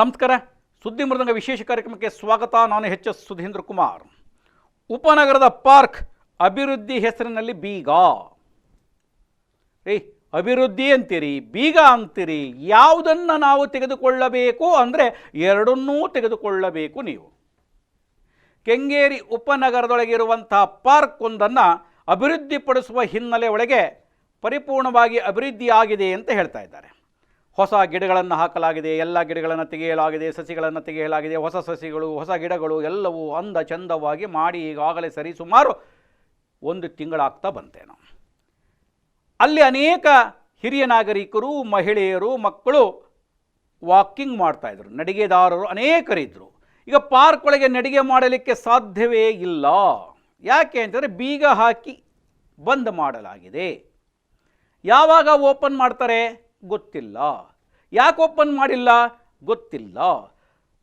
ನಮಸ್ಕಾರ. ಸುದ್ದಿ ಮೃದಂಗ ವಿಶೇಷ ಕಾರ್ಯಕ್ರಮಕ್ಕೆ ಸ್ವಾಗತ. ನಾನು ಎಚ್ ಎಸ್ ಸುಧೀಂದ್ರ ಕುಮಾರ್. ಉಪನಗರದ ಪಾರ್ಕ್ ಅಭಿವೃದ್ಧಿ ಹೆಸರಿನಲ್ಲಿ ಬೀಗ. ರೀ ಅಭಿವೃದ್ಧಿ ಅಂತೀರಿ, ಬೀಗ ಅಂತೀರಿ. ಯಾವುದನ್ನು ನಾವು ತೆಗೆದುಕೊಳ್ಳಬೇಕು ಅಂದರೆ ಎರಡನ್ನೂ ತೆಗೆದುಕೊಳ್ಳಬೇಕು ನೀವು. ಕೆಂಗೇರಿ ಉಪನಗರದೊಳಗಿರುವಂಥ ಪಾರ್ಕ್ ಒಂದನ್ನು ಅಭಿವೃದ್ಧಿಪಡಿಸುವ ಹಿನ್ನೆಲೆ ಒಳಗೆ ಪರಿಪೂರ್ಣವಾಗಿ ಅಭಿವೃದ್ಧಿಯಾಗಿದೆ ಅಂತ ಹೇಳ್ತಾ ಇದ್ದಾರೆ. ಹೊಸ ಗಿಡಗಳನ್ನು ಹಾಕಲಾಗಿದೆ, ಎಲ್ಲ ಗಿಡಗಳನ್ನು ತೆಗೆಯಲಾಗಿದೆ, ಸಸಿಗಳನ್ನು ತೆಗೆಯಲಾಗಿದೆ, ಹೊಸ ಸಸಿಗಳು, ಹೊಸ ಗಿಡಗಳು ಎಲ್ಲವೂ ಅಂದ ಚಂದವಾಗಿ ಮಾಡಿ ಈಗಾಗಲೇ ಸರಿ ಸುಮಾರು ಒಂದು ತಿಂಗಳಾಗ್ತಾ ಬಂತೇನೋ ಅಲ್ಲಿ ಅನೇಕ ಹಿರಿಯ ನಾಗರಿಕರು, ಮಹಿಳೆಯರು, ಮಕ್ಕಳು ವಾಕಿಂಗ್ ಮಾಡ್ತಾಯಿದ್ರು ನಡಿಗೆದಾರರು ಅನೇಕರಿದ್ದರು ಈಗ ಪಾರ್ಕ್ ಒಳಗೆ ನಡಿಗೆ ಮಾಡಲಿಕ್ಕೆ ಸಾಧ್ಯವೇ ಇಲ್ಲ. ಯಾಕೆ ಅಂತಂದರೆ ಬೀಗ ಹಾಕಿ ಬಂದ್ ಮಾಡಲಾಗಿದೆ. ಯಾವಾಗ ಓಪನ್ ಮಾಡ್ತಾರೆ ಗೊತ್ತಿಲ್ಲ. ಯಾಕೆ ಓಪನ್ ಮಾಡಿಲ್ಲ? ಗೊತ್ತಿಲ್ಲ.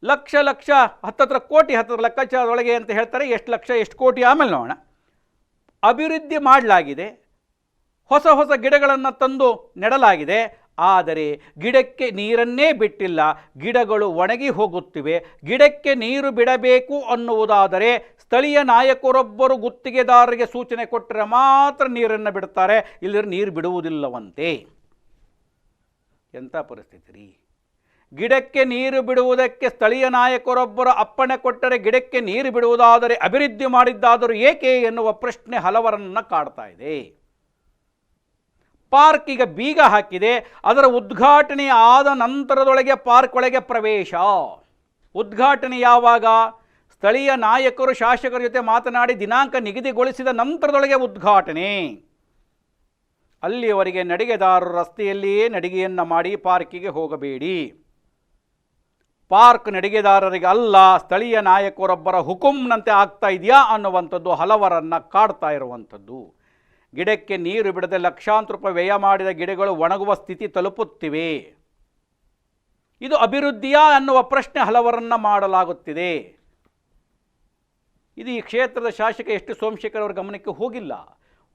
ಲಕ್ಷ ಲಕ್ಷ, ಹತ್ತತ್ರ ಕೋಟಿ, ಹತ್ತತ್ರ ಲೆಕ್ಕಾಚಾರದೊಳಗೆ ಅಂತ ಹೇಳ್ತಾರೆ, ಎಷ್ಟು ಲಕ್ಷ, ಎಷ್ಟು ಕೋಟಿ, ಆಮೇಲೆ ನೋಡೋಣ. ಅಭಿವೃದ್ಧಿ ಮಾಡಲಾಗಿದೆ, ಹೊಸ ಹೊಸ ಗಿಡಗಳನ್ನು ತಂದು ನೆಡಲಾಗಿದೆ, ಆದರೆ ಗಿಡಕ್ಕೆ ನೀರನ್ನೇ ಬಿಟ್ಟಿಲ್ಲ, ಗಿಡಗಳು ಒಣಗಿ ಹೋಗುತ್ತಿವೆ, ಗಿಡಕ್ಕೆ ನೀರು ಬಿಡಬೇಕು ಅನ್ನುವುದಾದರೆ ಸ್ಥಳೀಯ ನಾಯಕರೊಬ್ಬರು ಗುತ್ತಿಗೆದಾರರಿಗೆ ಸೂಚನೆ ಕೊಟ್ಟರೆ ಮಾತ್ರ ನೀರನ್ನು ಬಿಡ್ತಾರೆ ಇಲ್ಲಿ ನೀರು ಬಿಡುವುದಿಲ್ಲವಂತೆ. ಎಂಥ ಪರಿಸ್ಥಿತಿ ರೀ? ಗಿಡಕ್ಕೆ ನೀರು ಬಿಡುವುದಕ್ಕೆ ಸ್ಥಳೀಯ ನಾಯಕರೊಬ್ಬರು ಅಪ್ಪಣೆ ಕೊಟ್ಟರೆ ಗಿಡಕ್ಕೆ ನೀರು ಬಿಡುವುದಾದರೆ ಅಭಿವೃದ್ಧಿ ಮಾಡಿದ್ದಾದರೂ ಏಕೆ ಎನ್ನುವ ಪ್ರಶ್ನೆ ಹಲವರನ್ನು ಕಾಡ್ತಾ ಇದೆ. ಪಾರ್ಕ್ ಈಗ ಬೀಗ ಹಾಕಿದೆ, ಅದರ ಉದ್ಘಾಟನೆ ಆದ ನಂತರದೊಳಗೆ ಪಾರ್ಕ್ ಒಳಗೆ ಪ್ರವೇಶ. ಉದ್ಘಾಟನೆ ಯಾವಾಗ? ಸ್ಥಳೀಯ ನಾಯಕರು, ಶಾಸಕರ ಜೊತೆ ಮಾತನಾಡಿ ದಿನಾಂಕ ನಿಗದಿಗೊಳಿಸಿದ ನಂತರದೊಳಗೆ ಉದ್ಘಾಟನೆ. ಅಲ್ಲಿಯವರೆಗೆ ನಡಿಗೆದಾರರು ರಸ್ತೆಯಲ್ಲಿಯೇ ನಡಿಗೆಯನ್ನು ಮಾಡಿ ಪಾರ್ಕಿಗೆ ಹೋಗಬೇಡಿ. ಪಾರ್ಕ್ ನಡಿಗೆದಾರರಿಗೆ ಅಲ್ಲ, ಸ್ಥಳೀಯ ನಾಯಕರೊಬ್ಬರ ಹುಕುಂನಂತೆ ಆಗ್ತಾ ಇದೆಯಾ ಅನ್ನುವಂಥದ್ದು ಹಲವರನ್ನು ಕಾಡ್ತಾ ಇರುವಂಥದ್ದು. ಗಿಡಕ್ಕೆ ನೀರು ಬಿಡದೆ ಲಕ್ಷಾಂತರ ರೂಪಾಯಿ ವ್ಯಯ ಮಾಡಿದ ಗಿಡಗಳು ಒಣಗುವ ಸ್ಥಿತಿ ತಲುಪುತ್ತಿವೆ. ಇದು ಅಭಿವೃದ್ಧಿಯಾ ಅನ್ನುವ ಪ್ರಶ್ನೆ ಹಲವರನ್ನು ಮಾಡಲಾಗುತ್ತಿದೆ. ಇದು ಈ ಕ್ಷೇತ್ರದ ಶಾಸಕ ಎಷ್ಟು ಸೋಮಶೇಖರ್ ಅವರ ಗಮನಕ್ಕೆ ಹೋಗಿಲ್ಲ.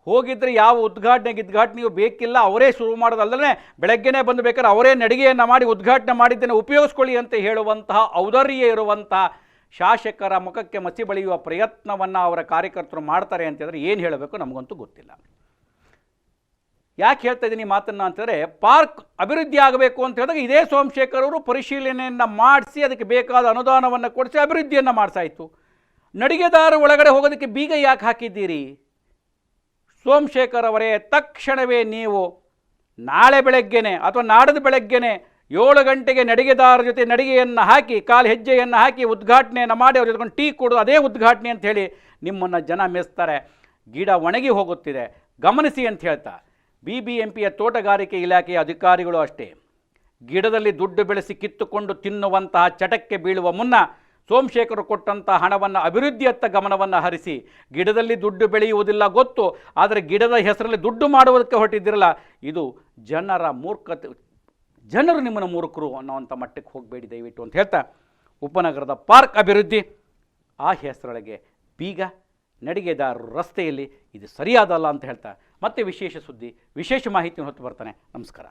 ಹೋಗಿದ್ರೆ ಯಾವ ಉದ್ಘಾಟನೆ ಗಿದ್ಘಾಟನೆಯೂ ಬೇಕಿಲ್ಲ, ಅವರೇ ಶುರು ಮಾಡೋದಲ್ಲದೆ ಬೆಳಗ್ಗೆನೇ ಬಂದು ಬೇಕಾದ್ರೆ ಅವರೇ ನಡಿಗೆಯನ್ನು ಮಾಡಿ ಉದ್ಘಾಟನೆ ಮಾಡಿದ್ದನ್ನು ಉಪಯೋಗಿಸ್ಕೊಳ್ಳಿ ಅಂತ ಹೇಳುವಂತಹ ಔದಾರ್ಯ ಇರುವಂತಹ ಶಾಸಕರ ಮುಖಕ್ಕೆ ಮಸಿ ಬಳಿಯುವ ಪ್ರಯತ್ನವನ್ನು ಅವರ ಕಾರ್ಯಕರ್ತರು ಮಾಡ್ತಾರೆ ಅಂತಂದರೆ ಏನು ಹೇಳಬೇಕು ನಮಗಂತೂ ಗೊತ್ತಿಲ್ಲ. ಯಾಕೆ ಹೇಳ್ತಾ ಇದ್ದೀನಿ ಮಾತನ್ನು ಅಂತಂದರೆ ಪಾರ್ಕ್ ಅಭಿವೃದ್ಧಿ ಆಗಬೇಕು ಅಂತ ಹೇಳಿದಾಗ ಇದೇ ಸೋಮಶೇಖರ್ ಅವರು ಪರಿಶೀಲನೆಯನ್ನು ಮಾಡಿಸಿ ಅದಕ್ಕೆ ಬೇಕಾದ ಅನುದಾನವನ್ನು ಕೊಡಿಸಿ ಅಭಿವೃದ್ಧಿಯನ್ನು ಮಾಡಿಸಾಯಿತು. ನಡಿಗೆದಾರ ಒಳಗಡೆ ಹೋಗೋದಕ್ಕೆ ಬೀಗ ಯಾಕೆ ಹಾಕಿದ್ದೀರಿ? ಸೋಮಶೇಖರ್ ಅವರೇ ತಕ್ಷಣವೇ ನೀವು ನಾಳೆ ಬೆಳಗ್ಗೆನೆ ಅಥವಾ ನಾಡದ ಬೆಳಗ್ಗೆನೆ ಏಳು ಗಂಟೆಗೆ ನಡಿಗೆದಾರ ಜೊತೆ ನಡಿಗೆಯನ್ನು ಹಾಕಿ, ಕಾಲು ಹೆಜ್ಜೆಯನ್ನು ಹಾಕಿ ಉದ್ಘಾಟನೆಯನ್ನು ಮಾಡಿ, ಅವ್ರ ಜೊತೆಗೊಂಡು ಟೀ ಕೊಡೋದು ಅದೇ ಉದ್ಘಾಟನೆ ಅಂತ ಹೇಳಿ ನಿಮ್ಮನ್ನು ಜನ ಮೆಸ್ತಾರೆ. ಗಿಡ ಒಣಗಿ ಹೋಗುತ್ತಿದೆ. ಗಮನಿಸಿ ಅಂತ ಹೇಳ್ತಾ ಬಿ ಬಿ ಎಂ ಪಿಯ ತೋಟಗಾರಿಕೆ ಇಲಾಖೆಯ ಅಧಿಕಾರಿಗಳು ಅಷ್ಟೇ. ಗಿಡದಲ್ಲಿ ದುಡ್ಡು ಬೆಳೆಸಿ ಕಿತ್ತುಕೊಂಡು ತಿನ್ನುವಂತಹ ಚಟಕ್ಕೆ ಬೀಳುವ ಮುನ್ನ ಸೋಮಶೇಖರ್ ಕೊಟ್ಟಂಥ ಹಣವನ್ನು ಅಭಿವೃದ್ಧಿಯತ್ತ ಗಮನವನ್ನು ಹರಿಸಿ ಗಿಡದಲ್ಲಿ ದುಡ್ಡು ಬೆಳೆಯುವುದಿಲ್ಲ ಗೊತ್ತು, ಆದರೆ ಗಿಡದ ಹೆಸರಲ್ಲಿ ದುಡ್ಡು ಮಾಡುವುದಕ್ಕೆ ಹೊರಟಿದ್ದಿರಲ್ಲ, ಇದು ಜನರ ಮೂರ್ಖತೆ, ಜನರು ನಿಮ್ಮನ್ನು ಮೂರ್ಖರು ಅನ್ನೋವಂಥ ಮಟ್ಟಕ್ಕೆ ಹೋಗಬೇಡಿ ದಯವಿಟ್ಟು ಅಂತ ಹೇಳ್ತಾ ಉಪನಗರದ ಪಾರ್ಕ್ ಅಭಿವೃದ್ಧಿ, ಆ ಹೆಸರೊಳಗೆ ಬೀಗ, ನಡಿಗೆದಾರರು ರಸ್ತೆಯಲ್ಲಿ ಇದು ಸರಿಯಾದಲ್ಲ ಅಂತ ಹೇಳ್ತಾ, ಮತ್ತೆ ವಿಶೇಷ ಸುದ್ದಿ, ವಿಶೇಷ ಮಾಹಿತಿ ಹೊತ್ತು ಬರ್ತಾನೆ. ನಮಸ್ಕಾರ.